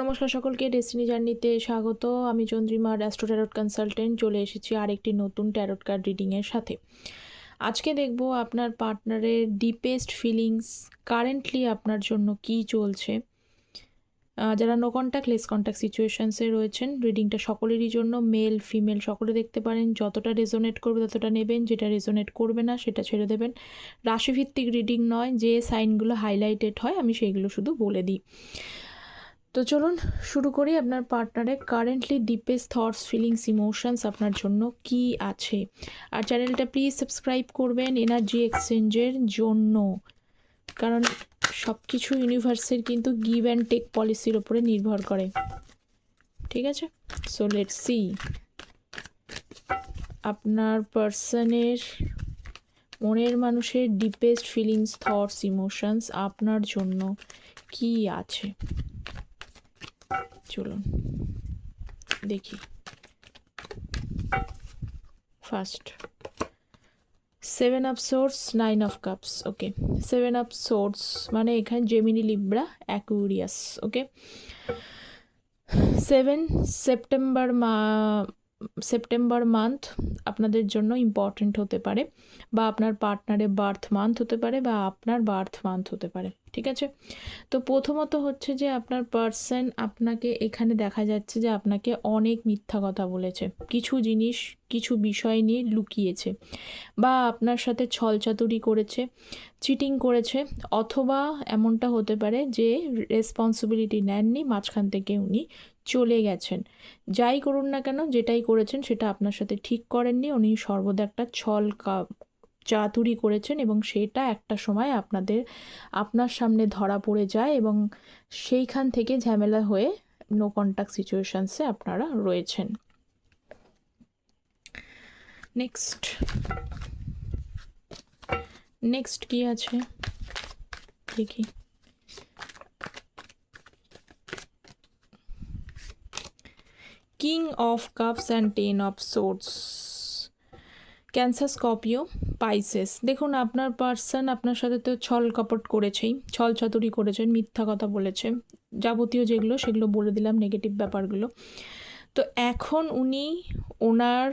নমস্কার সকলকে ডেস্টিনি জার্নিতে স্বাগত। আমি চন্দ্রিমা অ্যাস্ট্রো ট্যারট কনসালটেন্ট চলে এসেছি আরেকটি নতুন ট্যারট কার্ড রিডিংয়ের সাথে। আজকে দেখব আপনার পার্টনারের ডিপেস্ট ফিলিংস কারেন্টলি আপনার জন্য কি চলছে। যারা নো কন্ট্যাক্ট লেস কন্ট্যাক্ট সিচুয়েশনসে রয়েছেন রিডিংটা সকলেরই জন্য মেল ফিমেল সকলে দেখতে পারেন, যতটা রেজোনেট করবে ততটা নেবেন, যেটা রেজোনেট করবে না সেটা ছেড়ে দেবেন। রাশিভিত্তিক রিডিং নয়, যে সাইনগুলো হাইলাইটেড হয়, আমি সেইগুলো শুধু বলে দিই। তো চলুন শুরু করি আপনার পার্টনারের currently deepest thoughts feelings emotions আপনার জন্য কি আছে? আর চ্যানেলটা প্লিজ সাবস্ক্রাইব করবেন এনার্জি এক্সচেঞ্জের জন্য। কারণ সব কিছু ইউনিভার্সের কিন্তু গিভ অ্যান্ড টেক পলিসির ওপরে নির্ভর করে। ঠিক আছে? সো লেট সি আপনার পার্সনের মনের মানুষের ডিপেস্ট ফিলিংস থটস ইমোশনস আপনার জন্য কি আছে? চলুন, দেখি। First seven of swords nine of cups okay seven of swords মানে এখানে Gemini Libra Aquarius okay seven September মা সেপ্টেম্বর মান্থ আপনাদের জন্য ইম্পর্ট্যান্ট হতে পারে বা আপনার পার্টনারের বার্থ মান্থ হতে পারে বা আপনার বার্থ মান্থ হতে পারে, ঠিক আছে? তো প্রথমত হচ্ছে যে আপনার পার্সন আপনাকে এখানে দেখা যাচ্ছে যে আপনাকে অনেক মিথ্যা কথা বলেছে, কিছু জিনিস, কিছু বিষয় নিয়ে লুকিয়েছে বা আপনার সাথে ছলচাতুরি করেছে চিটিং করেছে অথবা এমনটা হতে পারে যে রেসপন্সিবিলিটি নেননি, মাঝখান থেকে উনি চলে গেছেন। যাই করুন না কেন, যেটাই করেছেন সেটা আপনার সাথে ঠিক করেননি। উনি সর্বদা একটা ছল চাতুরি করেছেন এবং সেটা একটা সময় আপনাদের, আপনার সামনে ধরা পড়ে যায় এবং সেইখান থেকে ঝামেলা হয়ে নো কন্ট্যাক্ট সিচুয়েশানসে আপনারা রয়েছেন। নেক্সট নেক্সট কি আছে? দেখি। King of cups and ten of swords Cancer Scorpio Pisces দেখুন, আপনার পার্সন আপনার সাথে তো ছল কপট করেছেই, ছল চাতুরি করেছেন, মিথ্যা কথা বলেছে যাবতীয় যেগুলো, সেগুলো বলে দিলাম নেগেটিভ ব্যাপারগুলো। তো এখন উনি ওনার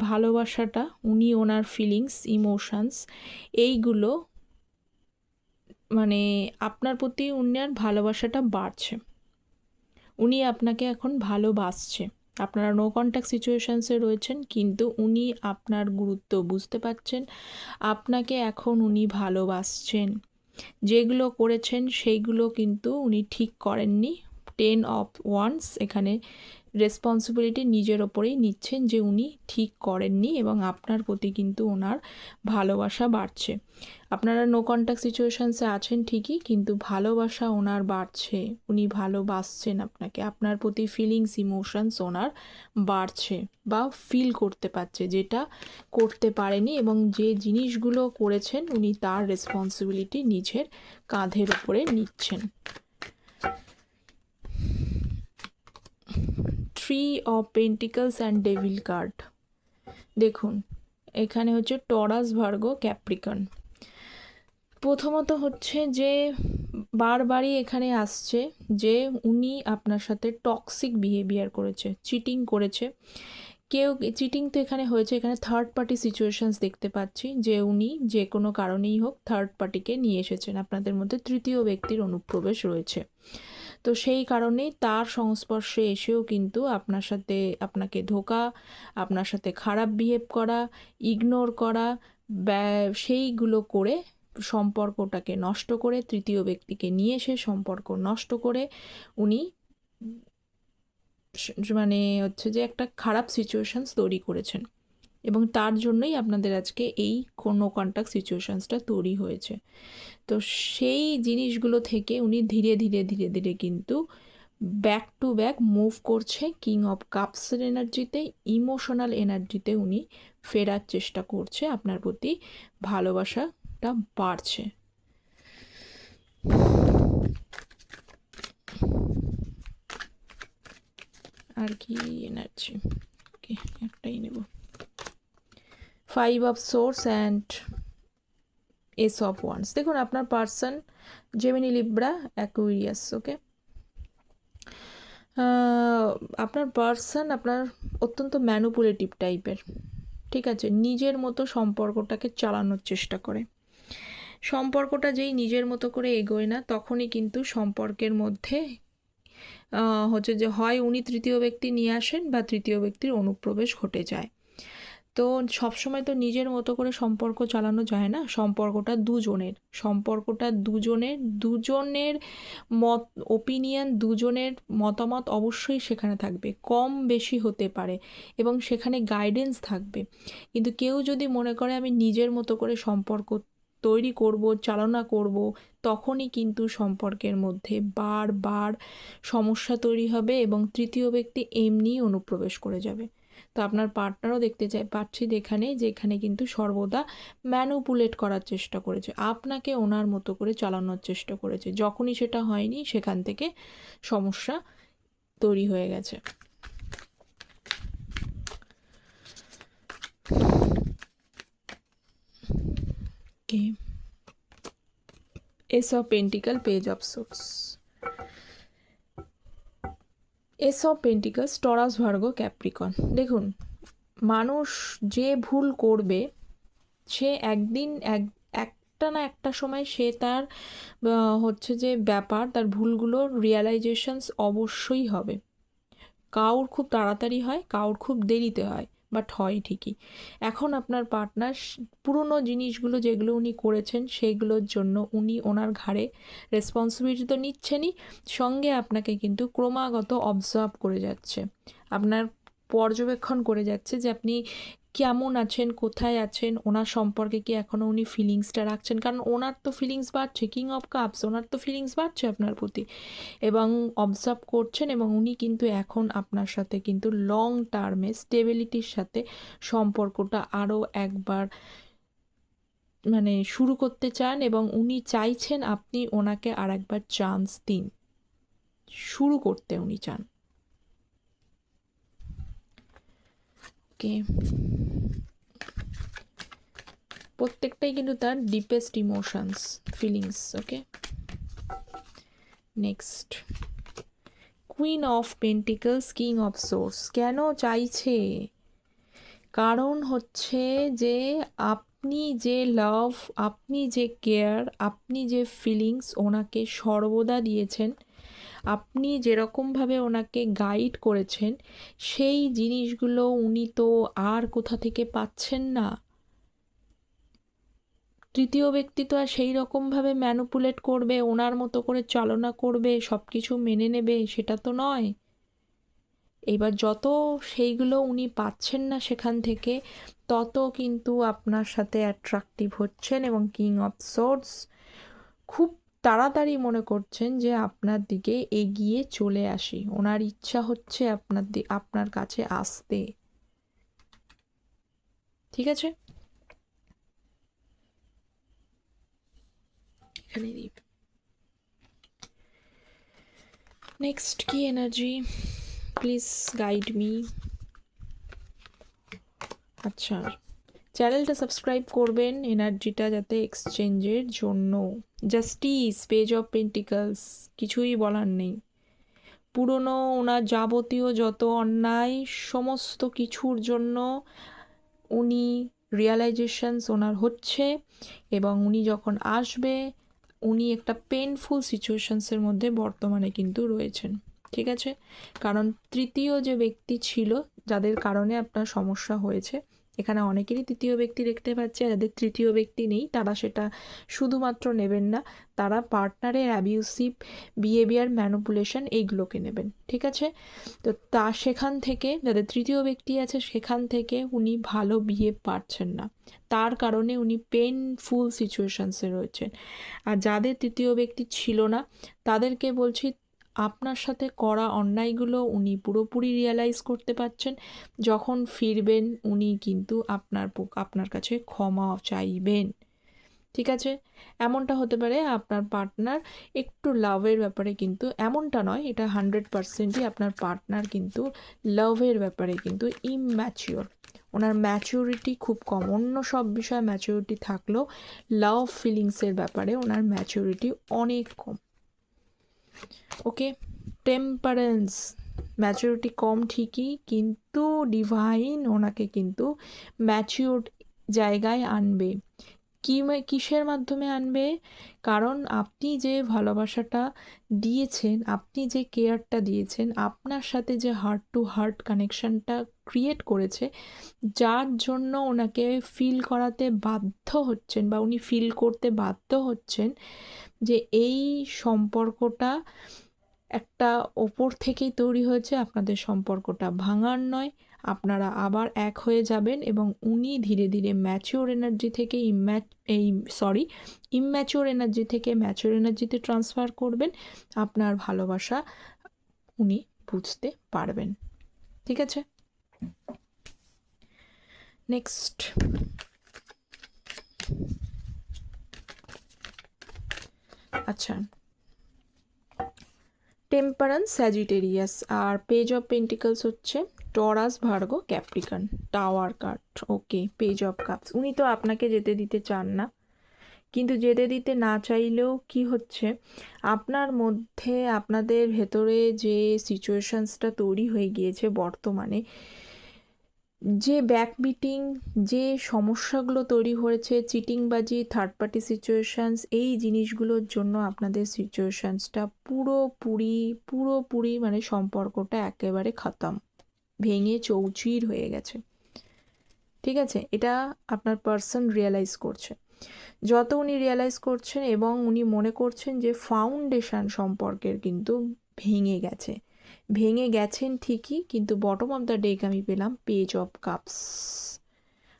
ভালোবাসাটা, উনি ওনার ফিলিংস ইমোশনস এইগুলো মানে আপনার প্রতি উনার ভালোবাসাটা বাড়ছে। উনি আপনাকে এখন ভালোবাসছে। আপনারা নো কন্ট্যাক্ট সিচুয়েশানসে রয়েছেন, কিন্তু উনি আপনার গুরুত্ব বুঝতে পারছেন। আপনাকে এখন উনি ভালোবাসছেন। যেগুলো করেছেন, সেইগুলো কিন্তু উনি ঠিক করেননি। টেন অফ ওয়ান্স এখানে রেসপন্সিবিলিটি নিজের ওপরেই নিচ্ছেন যে উনি ঠিক করেননি এবং আপনার প্রতি কিন্তু ওনার ভালোবাসা বাড়ছে। আপনারা নো কন্ট্যাক্ট সিচুয়েশানসে আছেন ঠিকই, কিন্তু ভালোবাসা ওনার বাড়ছে। উনি ভালোবাসছেন আপনাকে। আপনার প্রতি ফিলিংস ইমোশনস ওনার বাড়ছে বা ফিল করতে পারছে যেটা করতে পারেনি এবং যে জিনিসগুলো করেছেন উনি তার রেসপন্সিবিলিটি নিজের কাঁধের উপরে নিচ্ছেন। Three of pentacles and devil card দেখুন, এখানে হচ্ছে টরাস ভার্গ ক্যাপ্রিকন প্রথমত হচ্ছে যে বারবারই এখানে আসছে যে উনি আপনার সাথে টক্সিক বিহেভিয়ার করেছে চিটিং করেছে। কেউ চিটিং তো এখানে হয়েছে, এখানে থার্ড পার্টি সিচুয়েশনস দেখতে পাচ্ছি যে উনি যে কোনো কারণেই হোক থার্ড পার্টিকে নিয়ে এসেছেন। আপনাদের মধ্যে তৃতীয় ব্যক্তির অনুপ্রবেশ রয়েছে। তো সেই কারণেই তার সংস্পর্শে এসেও কিন্তু আপনার সাথে আপনাকে ধোকা, আপনার সাথে খারাপ বিহেভ করা ইগনোর করা সেইগুলো করে সম্পর্কটাকে নষ্ট করে, তৃতীয় ব্যক্তিকে নিয়ে এসে সম্পর্ক নষ্ট করে উনি মানে হচ্ছে যে একটা খারাপ সিচুয়েশনস তৈরি করেছেন। এবং তার জন্যই আপনাদের আজকে এই কোনো কন্ট্যাক্ট সিচুয়েশনসটা তৈরি হয়েছে। তো সেই জিনিসগুলো থেকে উনি ধীরে ধীরে ধীরে ধীরে কিন্তু ব্যাক টু ব্যাক মুভ করছে কিং অফ কাপসের এনার্জিতে ইমোশনাল এনার্জিতে উনি ফেরার চেষ্টা করছে। আপনার প্রতি ভালোবাসাটা বাড়ছে। আর কি এনার্জি ওকে একটাই নেব। Five of swords and ace of wands দেখুন, আপনার person Gemini Libra Aquarius okay আপনার পার্সন আপনার অত্যন্ত ম্যানুপুলেটিভ টাইপের ঠিক আছে? নিজের মতো সম্পর্কটাকে চালানোর চেষ্টা করে। সম্পর্কটা যেই নিজের মতো করে এগোয় না, তখনই কিন্তু সম্পর্কের মধ্যে হচ্ছে যে হয় উনি তৃতীয় ব্যক্তি নিয়ে আসেন বা তৃতীয় ব্যক্তির অনুপ্রবেশ ঘটে যায়। তো সবসময় তো নিজের মতো করে সম্পর্ক চালানো যায় না। সম্পর্কটা দুজনের। সম্পর্কটা দুজনের দুজনের মত ওপিনিয়ন দুজনের মতামত অবশ্যই সেখানে থাকবে। কম বেশি হতে পারে এবং সেখানে গাইডেন্স থাকবে। কিন্তু কেউ যদি মনে করে আমি নিজের মতো করে সম্পর্ক তৈরি করব, চালনা করব, তখনই কিন্তু সম্পর্কের মধ্যে বারবার সমস্যা তৈরি হবে এবং তৃতীয় ব্যক্তি এমনিই অনুপ্রবেশ করে যাবে। তো আপনার পার্টনারও দেখতে চাই, পাচ্ছি যেখানে যেখানে কিন্তু সর্বদা ম্যানুপুলেট করার চেষ্টা করেছে, আপনাকে ওনার মতো করে চালানোর চেষ্টা করেছে, যখনই সেটা হয়নি সেখান থেকে সমস্যা তৈরি হয়ে গেছে। Ace of pentacle page of swords ace of pentacles, Taurus Virgo, Capricorn. দেখুন, মানুষ যে ভুল করবে, সে একদিন এক, একটা না একটা সময় সে তার হচ্ছে যে ব্যাপার, তার ভুলগুলো রিয়ালাইজেশনস অবশ্যই হবে। কাউর খুব তাড়াতাড়ি হয়, কাউর খুব দেরিতে হয়। বাট হয় ঠিকই। এখন আপনার পার্টনার পুরনো জিনিসগুলো যেগুলো উনি করেছেন সেইগুলোর জন্য উনি ওনার ঘাড়ে রেসপন্সিবিলিটি তো নিচ্ছেনই, সঙ্গে আপনাকে কিন্তু ক্রমাগত অবজার্ভ করে যাচ্ছে। আপনার পর্যবেক্ষণ করে যাচ্ছে যে আপনি কেমন আছেন, কোথায় আছেন, ওনার সম্পর্কে কি এখনও উনি ফিলিংসটা রাখছেন? কারণ ওনার তো ফিলিংস বাড়ছে কিং অফ কাপস ওনার তো ফিলিংস বাড়ছে আপনার প্রতি। এবং অবজার্ভ করছেন এবং উনি কিন্তু এখন আপনার সাথে কিন্তু লং টার্মে স্টেবিলিটির সাথে সম্পর্কটা আরও একবার মানে শুরু করতে চান এবং উনি চাইছেন আপনি ওনাকে আর একবার চান্স দিন। শুরু করতে উনি চান। ওকে। প্রত্যেকটাই কিন্তু তার deepest emotions feelings okay next queen of pentacles king of swords কেন চাইছে? কারণ হচ্ছে যে আপনি যে লাভ আপনি যে কেয়ার আপনি যে ফিলিংস ওনাকে সর্বদা দিয়েছেন আপনি যেরকমভাবে ওনাকে গাইড করেছেন, সেই জিনিসগুলো উনি তো আর কোথা থেকে পাচ্ছেন না। তৃতীয় ব্যক্তি তো আর সেই রকমভাবে ম্যানুপুলেট করবে, ওনার মতো করে চালনা করবে সব কিছু মেনে নেবে, সেটা তো নয়। এবার যত সেইগুলো উনি পাচ্ছেন না সেখান থেকে, তত কিন্তু আপনার সাথে অ্যাট্রাকটিভ হচ্ছেন এবং কিং অফ সোর্স খুব তাড়াতাড়ি মনে করছেন যে আপনার দিকে এগিয়ে চলে আসি। ওনার ইচ্ছা হচ্ছে আপনার আপনার কাছে আসতে। ঠিক আছে? নেক্সট কি এনার্জি প্লিজ গাইড মি আচ্ছা। চ্যানেলটা সাবস্ক্রাইব করবেন এনার্জিটা যাতে এক্সচেঞ্জের জন্য। জাস্টিস, পেজ অফ পেন্টিকলস, কিছুই বলার নেই। পুরনো ওনার যাবতীয় যত অন্যায়, সমস্ত কিছুর জন্য উনি রিয়ালাইজেশনস ওনার হচ্ছে এবং উনি যখন আসবে, উনি একটা পেনফুল সিচুয়েশনসের মধ্যে বর্তমানে কিন্তু রয়েছেন। ঠিক আছে? কারণ তৃতীয় যে ব্যক্তি ছিল, যাদের কারণে আপনার সমস্যা হয়েছে এখানে অনেকেরই তৃতীয় ব্যক্তি দেখতে পাচ্ছে আর যাদের তৃতীয় ব্যক্তি নেই, তারা সেটা শুধুমাত্র নেবেন না, তারা পার্টনারের অ্যাবিউসিভ বিহেভিয়ার ম্যানুপুলেশন এইগুলোকে নেবেন, ঠিক আছে? তো তা সেখান থেকে, যাদের তৃতীয় ব্যক্তি আছে সেখান থেকে উনি ভালো বিহেভ পারছেন না। তার কারণে উনি পেনফুল সিচুয়েশানসে রয়েছেন। আর যাদের তৃতীয় ব্যক্তি ছিল না, তাদেরকে বলছি আপনার সাথে করা অন্যায়গুলো উনি পুরোপুরি রিয়ালাইজ করতে পারছেন। যখন ফিরবেন, উনি কিন্তু আপনার আপনার কাছে ক্ষমা চাইবেন। ঠিক আছে? এমনটা হতে পারে আপনার পার্টনার একটু লাভের ব্যাপারে কিন্তু, এমনটা নয়, এটা হান্ড্রেড পার্সেন্টই আপনার পার্টনার কিন্তু লাভের ব্যাপারে কিন্তু ইম্যাচিওর ওনার ম্যাচিউরিটি খুব কম। অন্য সব বিষয়ে ম্যাচিউরিটি থাকলেও লাভ ফিলিংসের ব্যাপারে ওনার ম্যাচিউরিটি অনেক কম। ওকে টেম্পারেন্স ম্যাচুরিটি কম ঠিকই, কিন্তু ডিভাইন ওনাকে কিন্তু ম্যাচিওর জায়গায় আনবে। কি কিসের মাধ্যমে আনবে? কারণ আপনি যে ভালোবাসাটা দিয়েছেন, আপনি যে কেয়ারটা দিয়েছেন, আপনার সাথে যে হার্ট টু হার্ট কানেকশানটা ক্রিয়েট করেছে, যার জন্য ওনাকে ফিল করাতে বাধ্য হচ্ছেন বা উনি ফিল করতে বাধ্য হচ্ছেন যে এই সম্পর্কটা একটা ওপর থেকেই তৈরি হয়েছে, আপনাদের সম্পর্কটা ভাঙার নয়। আপনারা আবার এক হয়ে যাবেন এবং উনি ধীরে ধীরে ম্যাচিওর এনার্জি থেকে ইম্যাচ এই সরি ইম্যাচিওর এনার্জি থেকে ম্যাচিওর এনার্জিতে ট্রান্সফার করবেন। আপনার ভালোবাসা উনি বুঝতে পারবেন। ঠিক আছে? নেক্সট আচ্ছা। টেম্পারেন্স স্যাজিটেরিয়াস আর পেজ অফ পেন্টিকলস হচ্ছে Taurus Virgo Capricorn tower cut okay page of cups উনি তো আপনাকে যেতে দিতে চান না, কিন্তু যেতে দিতে না চাইলেও কি হচ্ছে, আপনার মধ্যে, আপনাদের ভেতরে যে সিচুয়েশানসটা তৈরি হয়ে গিয়েছে বর্তমানে যে ব্যাকবিটিং যে সমস্যাগুলো তৈরি হয়েছে, চিটিংবাজি থার্ড পার্টি সিচুয়েশানস এই জিনিসগুলোর জন্য আপনাদের সিচুয়েশানসটা পুরোপুরি পুরোপুরি মানে সম্পর্কটা একেবারে খতম। ভেঙে চৌচির হয়ে গেছে। ঠিক আছে? এটা আপনার পার্সন রিয়েলাইজ করছে। যত উনি রিয়েলাইজ করছেন এবং উনি মনে করছেন যে ফাউন্ডেশন সম্পর্কের কিন্তু ভেঙে গেছে। ভেঙে গেছেন ঠিকই, কিন্তু বটম অফ দ্য ডেক আমি পেলাম পেজ অফ কাপস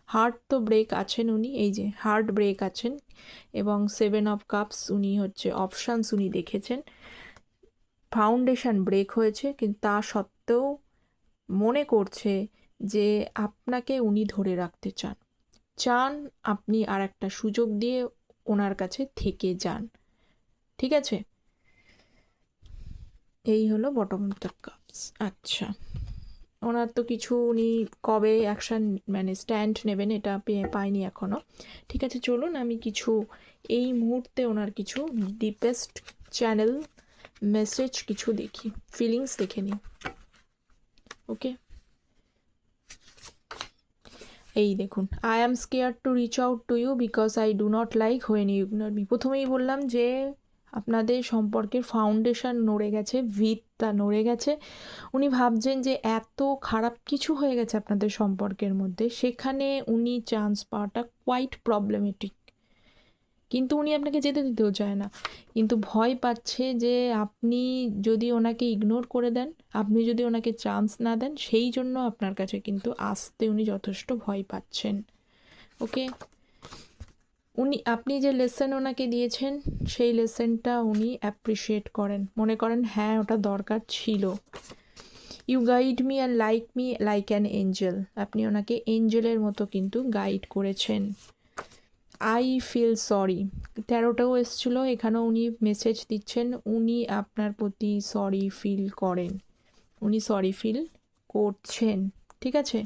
হার্ট তো ব্রেক আছেন উনি, এই যে হার্ট ব্রেক আছেন এবং সেভেন অফ কাপস উনি হচ্ছে অপশানস উনি দেখেছেন। ফাউন্ডেশন ব্রেক হয়েছে, কিন্তু তা সত্ত্বেও মনে করছে যে আপনাকে উনি ধরে রাখতে চান। চান আপনি আর একটা সুযোগ দিয়ে ওনার কাছে থেকে যান। ঠিক আছে? এই হলো বটম অফ দ্য কাপস আচ্ছা। ওনার তো কিছু উনি কবে অ্যাকশান মানে স্ট্যান্ড নেবেন এটা পেয়ে পাইনি এখনও ঠিক আছে, চলুন আমি কিছু, এই মুহূর্তে ওনার কিছু ডিপেস্ট চ্যানেল মেসেজ কিছু দেখি ফিলিংস দেখে নিই। ওকে এই দেখুন I am scare to reach out to you because I do not like when you ignore me প্রথমেই বললাম যে আপনাদের সম্পর্কের ফাউন্ডেশন নড়ে গেছে ভিতটা নড়ে গেছে। উনি ভাবছেন যে এত খারাপ কিছু হয়ে গেছে আপনাদের সম্পর্কের মধ্যে, সেখানে উনি চান্স পাওয়াটা কোয়াইট প্রবলেমেটিক কিন্তু উনি আপনাকে যেতে দিতেও চায় না। কিন্তু ভয় পাচ্ছে যে আপনি যদি ওনাকে ইগনোর করে দেন, আপনি যদি ওনাকে চান্স না দেন, সেই জন্য আপনার কাছে কিন্তু আসতে উনি যথেষ্ট ভয় পাচ্ছেন। ওকে উনি, আপনি যে লেসন ওনাকে দিয়েছেন, সেই লেসনটা উনি অ্যাপ্রিসিয়েট করেন। মনে করেন হ্যাঁ ওটা দরকার ছিল। You guide me and like me like an angel আপনি ওনাকে এঞ্জেলের মতো কিন্তু গাইড করেছেন। আই ফিল সরি তেরোটাও এসছিল, এখানেও উনি মেসেজ দিচ্ছেন, উনি আপনার প্রতি সরি ফিল করেন। উনি সরি ফিল করছেন। ঠিক আছে?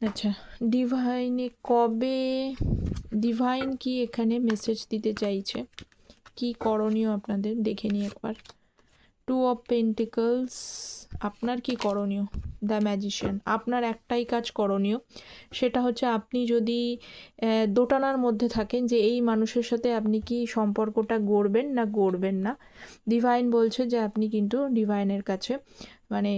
আচ্ছা ডিভাইনে কবে ডিভাইন কি এখানে মেসেজ দিতে চাইছে? কি করণীয় আপনাদের? দেখে নিই একবার। টু অফ পেন্টিকলস আপনার কি করণীয়? দ্য ম্যাজিশিয়ান আপনার একটাই কাজ করণীয়। সেটা হচ্ছে আপনি যদি দোটানার মধ্যে থাকেন যে এই মানুষের সাথে আপনি কি সম্পর্কটা গড়বেন না গড়বেন না? ডিভাইন বলছে যে আপনি কিন্তু ডিভাইনের কাছে মানে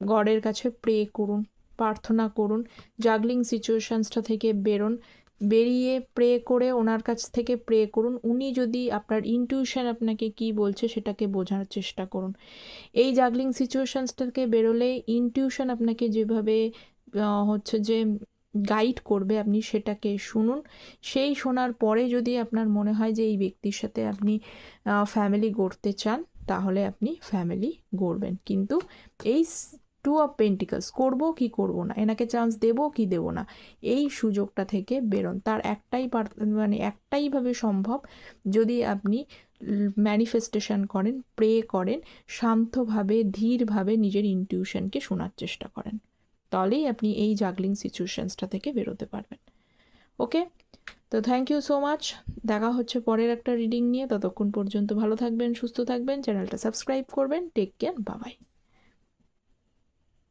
গডের কাছে প্রে করুন, প্রার্থনা করুন জাগলিং সিচুয়েশানসটা থেকে বেরোন। বেরিয়ে প্রে করে, ওনার কাছ থেকে প্রে করুন। উনি যদি আপনার ইনটিউশন আপনাকে কি বলছে সেটাকে বোঝার চেষ্টা করুন। এই জাগলিং সিচুয়েশানস থেকে বেরোলে ইনটিউশন আপনাকে যেভাবে হচ্ছে যে গাইড করবে আপনি সেটাকে শুনুন। সেই শোনার পরে যদি আপনার মনে হয় যে এই ব্যক্তির সাথে আপনি ফ্যামিলি গড়তে চান, তাহলে আপনি ফ্যামিলি গড়বেন। কিন্তু এই টু অফ পেন্টিকালস করব কি করব না? এনাকে চান্স দেব কি দেব না? এই সুযোগটা থেকে বেরোন। তার একটাই মানে একটাইভাবে সম্ভব যদি আপনি ম্যানিফেস্টেশন করেন প্রে করেন, শান্তভাবে, ধীরভাবে নিজের ইনটিউশনকে শোনার চেষ্টা করেন। তাহলেই আপনি এই জাগলিং সিচুয়েশনসটা থেকে বেরোতে পারবেন। ওকে? তো থ্যাংক ইউ সো মাচ দেখা হচ্ছে পরের একটা রিডিং নিয়ে। ততক্ষণ পর্যন্ত ভালো থাকবেন, সুস্থ থাকবেন। চ্যানেলটা সাবস্ক্রাইব করবেন। টেক কেয়ার বাবাই